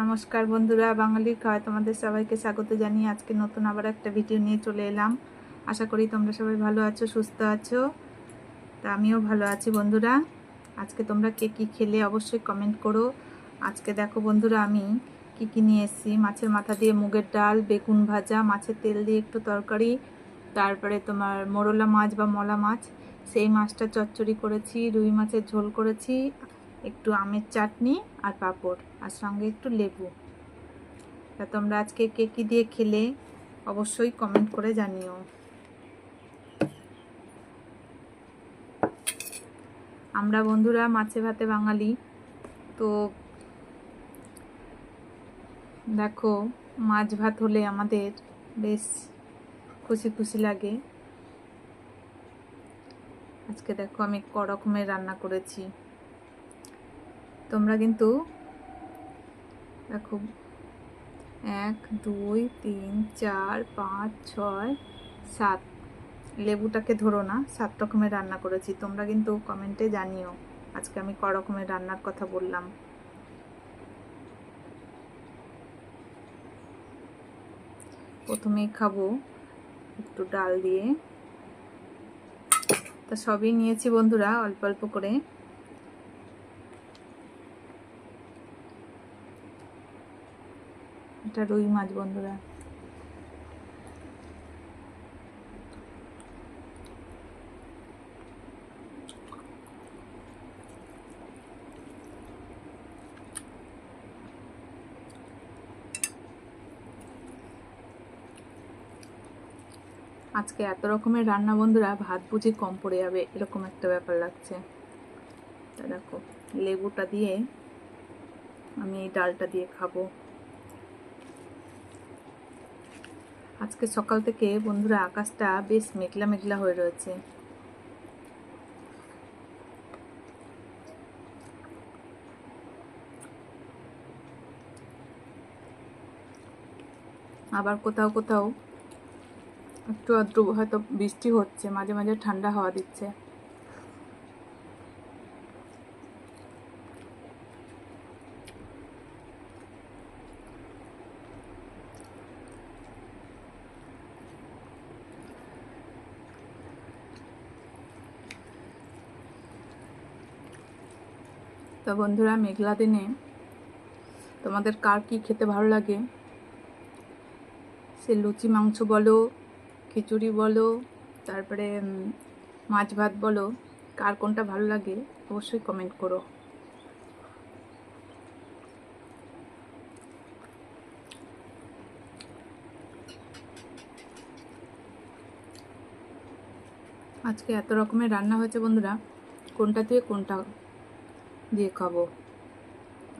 নমস্কার বন্ধুরা বাঙালির খাওয়া তোমাদের সবাইকে স্বাগত জানিয়ে আজকে নতুন আবার একটা ভিডিও নিয়ে চলে এলাম। আশা করি তোমরা সবাই ভালো আছো, সুস্থ আছো? তা আমিও ভালো আছি বন্ধুরা। আজকে তোমরা কে কী খেলে অবশ্যই কমেন্ট করো। আজকে দেখো বন্ধুরা, আমি কি কি নিয়ে এসেছি? মাছের মাথা দিয়ে মুগের ডাল, বেগুন ভাজা, মাছের তেল দিয়ে একটু তরকারি, তারপরে তোমার মোরলা মাছ বা মলা মাছ। সেই মাছটা চচ্চড়ি করেছি, রুই মাছের ঝোল করেছি একটু আমের চাটনি আর পাঁপড়, আর সঙ্গে একটু লেবু। তা তোমরা আজকে কে কী দিয়ে খেলে অবশ্যই কমেন্ট করে জানিও। আমরা বন্ধুরা মাছে ভাতে বাঙালি, তো দেখো মাছ ভাত হলে আমাদের বেশ খুশি খুশি লাগে। আজকে দেখো আমি ক রকমের রান্না করেছি। তোমরা কিন্তু দেখো, এক, দুই, তিন, চার, পাঁচ, ছয়, সাত। লেবুটাকে ধরো না, সাত রকমের রান্না করেছি। তোমরা কিন্তু কমেন্টে জানিও, আজকে আমি ক রকমের রান্নার কথা বললাম। প্রথমেই খাব একটু ডাল দিয়ে। তা সবই নিয়েছি বন্ধুরা, অল্প অল্প করে। এটা রুই মাছ, বন্ধুরা। আজকে এত রকমের রান্না, বন্ধুরা, ভাত বুঝি কম পড়ে যাবে, এরকম একটা ব্যাপার লাগছে। তা দেখো, লেবুটা দিয়ে আমি এই ডালটা দিয়ে খাব। আজকে সকাল থেকে বন্ধুরা আকাশটা বেশ মেঘলা মেঘলা হয়ে রয়েছে। আবার কোথাও কোথাও একটু আদ্র হয়তো বৃষ্টি হচ্ছে, মাঝে মাঝে ঠান্ডা হাওয়া দিচ্ছে। তো বন্ধুরা, মেঘলা দিনে তোমাদের কার কি খেতে ভালো লাগে? সে লুচি, মাংস বলো, খিচুড়ি বলো, তারপরে মাছ ভাত বলো, কার কোনটা ভালো লাগে অবশ্যই কমেন্ট করো। আজকে এত রকমের রান্না হয়েছে বন্ধুরা, কোনটা দিয়ে কোনটা দিয়ে খাব।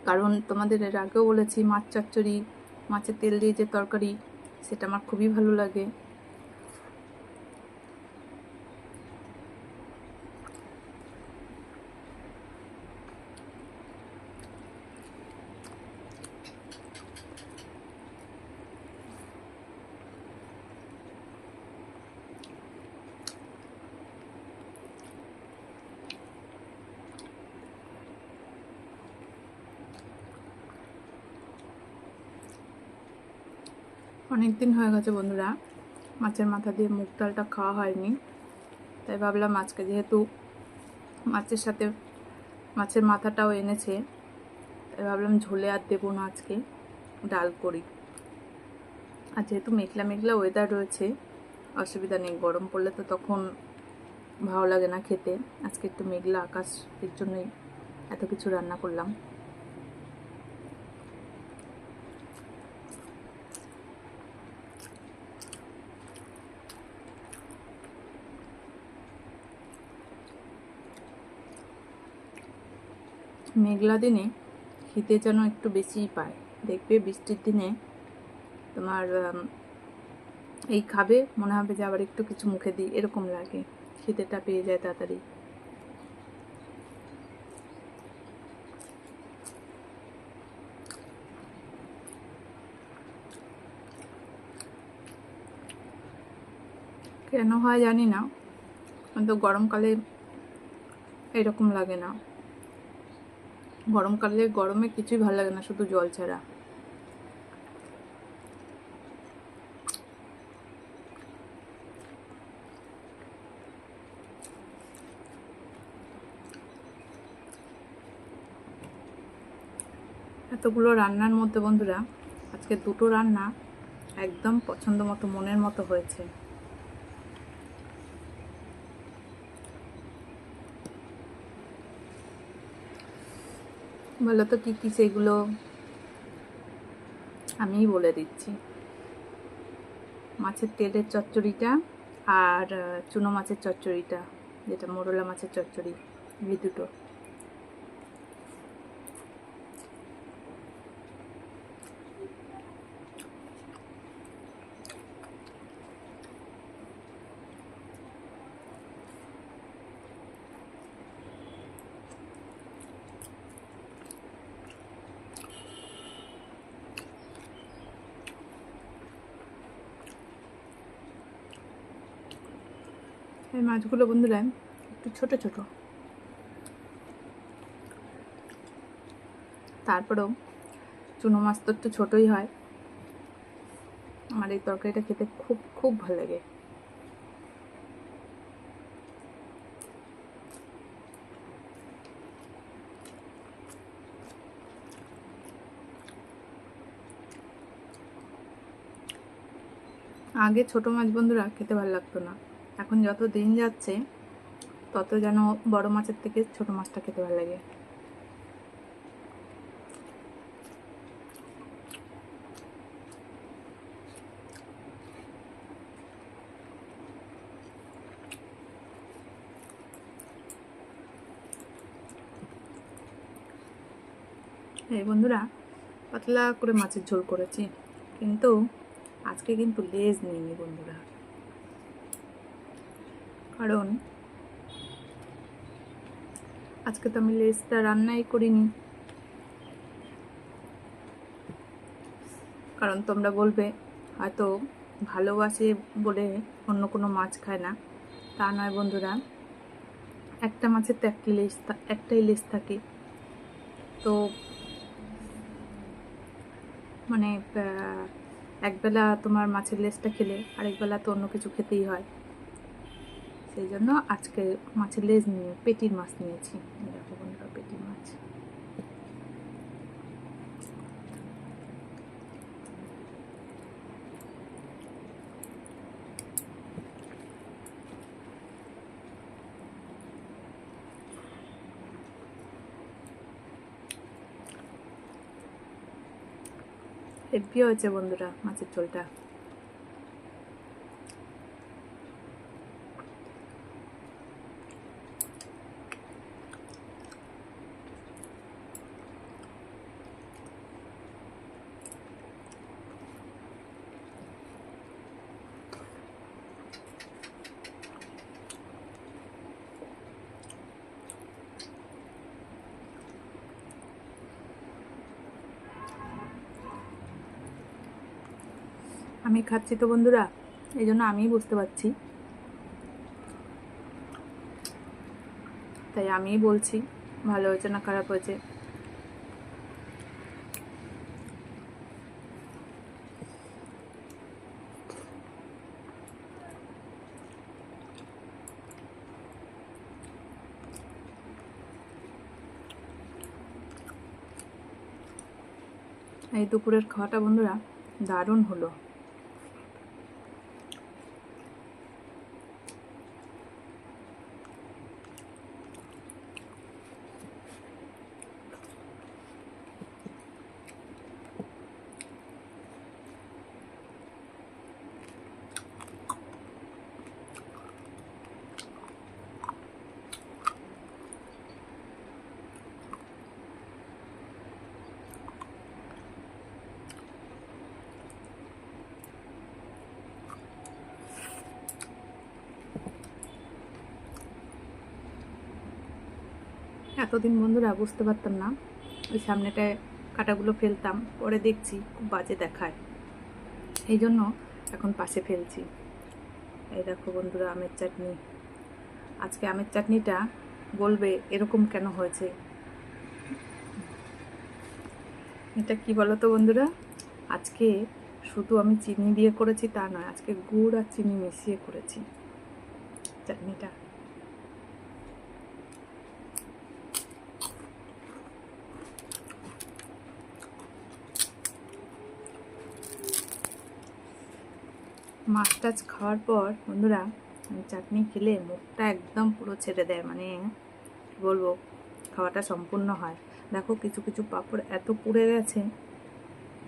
কারণ তোমাদের এর আগেও বলেছি, মাছ চচ্চড়ি, মাছের তেল দিয়ে যে তরকারি, সেটা আমার খুবই ভালো লাগে। অনেক দিন হয়ে গেছে বন্ধুরা। মাছের মাথা দিয়ে মুগ ডালটা খাওয়া হয়নি। তাই ভাবলাম আজকে যেহেতু মাছের সাথে মাছের মাথাটাও এনেছে, তাই ভাবলাম ঝোলে আর দেবো না আজকে, ডাল করি। আর যেহেতু মেঘলা মেঘলা ওয়েদার রয়েছে, অসুবিধা নেই, গরম পড়লে তো তখন ভালো লাগে না খেতে। আজকে একটু মেঘলা আকাশ, এর জন্যই এত কিছু রান্না করলাম। মেঘলা দিনে খিদে যেন একটু বেশিই পায়। দেখবে বৃষ্টির দিনে তোমার এই খাবে, মনে হবে যে আবার একটু কিছু মুখে দিই, এরকম লাগে। খিদেটা পেয়ে যায় তাড়াতাড়ি। কেন হয় জানি না, কিন্তু গরমকালে এরকম লাগে না। গরমকালে গরমে কিছুই ভালো লাগে না, শুধু জল ছাড়া। এতগুলো রান্নার মধ্যে বন্ধুরা, আজকে দুটো রান্না একদম পছন্দ মতো, মনের মতো হয়েছে। বলো তো কী কী সেগুলো? আমি বলে দিচ্ছি। মাছের তেলের চচ্চড়িটা আর চুনো মাছের চচ্চড়িটা, যেটা মোরলা মাছের চচ্চড়ি, এই দুটো। এই মাছগুলো বন্ধুরা একটু ছোট ছোট। তারপরেও চুনো মাছ তো একটু ছোটই হয়। আমার এই তরকারিটা খেতে খুব খুব ভালো লাগে। আগে ছোট মাছ বন্ধুরা খেতে ভালো লাগতো না। এখন যত দিন যাচ্ছে, তত যেন বড় মাছের থেকে ছোট মাছটা খেতে ভালো লাগে। এই বন্ধুরা, পাতলা করে মাছের ঝোল করেছি, কিন্তু আজকে কিন্তু লেজ নিইনি বন্ধুরা। কারণ আজকে তো আমি লেজটা রান্নাই করিনি। কারণ তোমরা বলবে, হয়তো ভালোবাসে বলে অন্য কোনো মাছ খায় না। তা নয় বন্ধুরা, একটা মাছের তো একটা থা- একটাই লেজ থাকে। তো মানে একবেলা তোমার মাছের লেসটা খেলে, আরেকবেলা তো অন্য কিছু খেতেই হয়। সেই জন্য আজকে মাছের লেজ নিয়ে, পেটির মাছ নিয়েছি। দেখো বন্ধুরা পেটির মাছ। হেভি হয়েছে বন্ধুরা মাছের ঝোলটা? আমি খাচ্ছি তো বন্ধুরা, এই জন্য আমিই বুঝতে পারছি। তাই আমিই বলছি, ভালো হয়েছে না খারাপ হয়েছে? এই দুপুরের খাওয়াটা বন্ধুরা, দারুণ হলো। এতদিন বন্ধুরা বুঝতে পারতাম না। ওই সামনেটায় কাটাগুলো ফেলতাম, পরে দেখছি খুব বাজে দেখায়। এই জন্য এখন পাশে ফেলছি। এই দেখো বন্ধুরা, আমের চাটনি। আজকে আমের চাটনিটা বলবে এরকম কেন হয়েছে? এটা কি বলো তো বন্ধুরা? আজকে শুধু আমি চিনি দিয়ে করেছি তা নয়, আজকে গুড় আর চিনি মিশিয়ে করেছি চাটনিটা। মাছ টাছ খাওয়ার পর বন্ধুরা চাটনি খেলে মুখটা একদম পুরো ছেড়ে দেয় মানে বলব, খাওয়াটা সম্পূর্ণ হয়। দেখো কিছু কিছু পাঁপড় এত পুড়ে গেছে,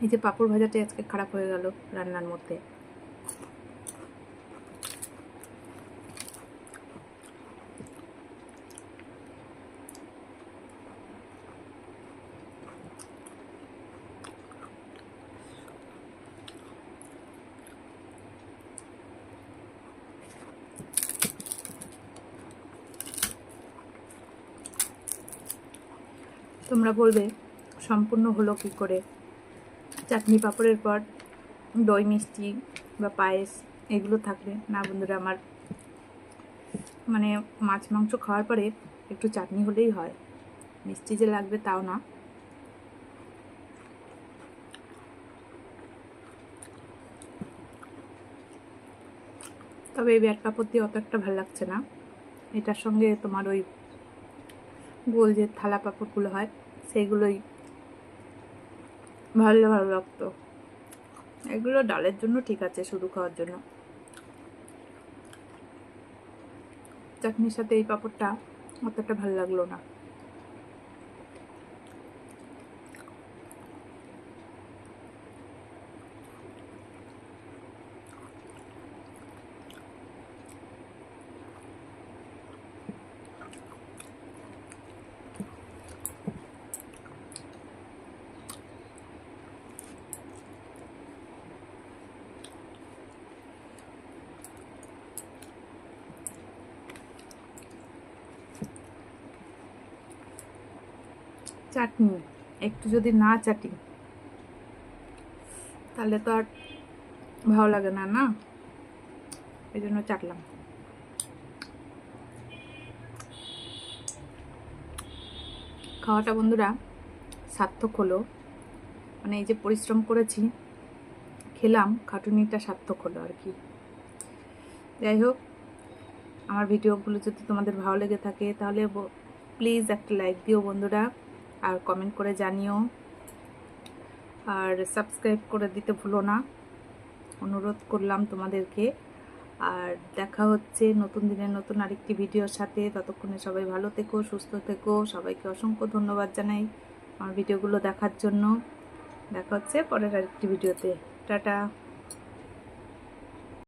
এই যে পাঁপড় ভাজাটা আজকে খারাপ হয়ে গেল রান্নার মধ্যে। তোমরা বলবে, সম্পূর্ণ হলো কি করে? চাটনি পাঁপড়ের পর দই, মিষ্টি বা পায়েস এগুলো থাকবে না বন্ধুরা আমার মানে মাছ, মাংস খাওয়ার পরে একটু চাটনি হলেই হয়। মিষ্টি যে লাগবে তাও না। তবে এই ব্যাট পাপড় দিয়ে অত একটা ভালো লাগছে না। এটার সঙ্গে তোমার ওই গোল যে থালা পাপড়গুলো হয়, সেগুলোই ভালো ভালো লাগতো। এগুলো ডালের জন্য ঠিক আছে, শুধু খাওয়ার জন্য। চাটনির সাথে এই পাপড়টা অতটা ভালো লাগল না। চাটনি, একটু যদি না চাটি, তাহলে তো আর ভালো লাগে না না? এই জন্য চাটলাম। খাওয়াটা বন্ধুরা সার্থক হলো। মানে এই যে পরিশ্রম করেছি, খেলাম, খাটুনিটা সার্থক হলো আর কি। যাই হোক, আমার ভিডিওগুলো যদি তোমাদের ভালো লেগে থাকে, তাহলে প্লিজ একটা লাইক দিও বন্ধুরা। আর কমেন্ট করে জানিও। আর সাবস্ক্রাইব করে দিতে ভুলো না। অনুরোধ করলাম তোমাদেরকে। আর দেখা হচ্ছে নতুন দিনের নতুন আরেকটি ভিডিওর সাথে। ততক্ষণে সবাই ভালো থেকো, সুস্থ থেকো। সবাইকে অসংখ্য ধন্যবাদ জানাই আমার ভিডিওগুলো দেখার জন্য। দেখা হচ্ছে পরের আরেকটি ভিডিওতে। টাটা।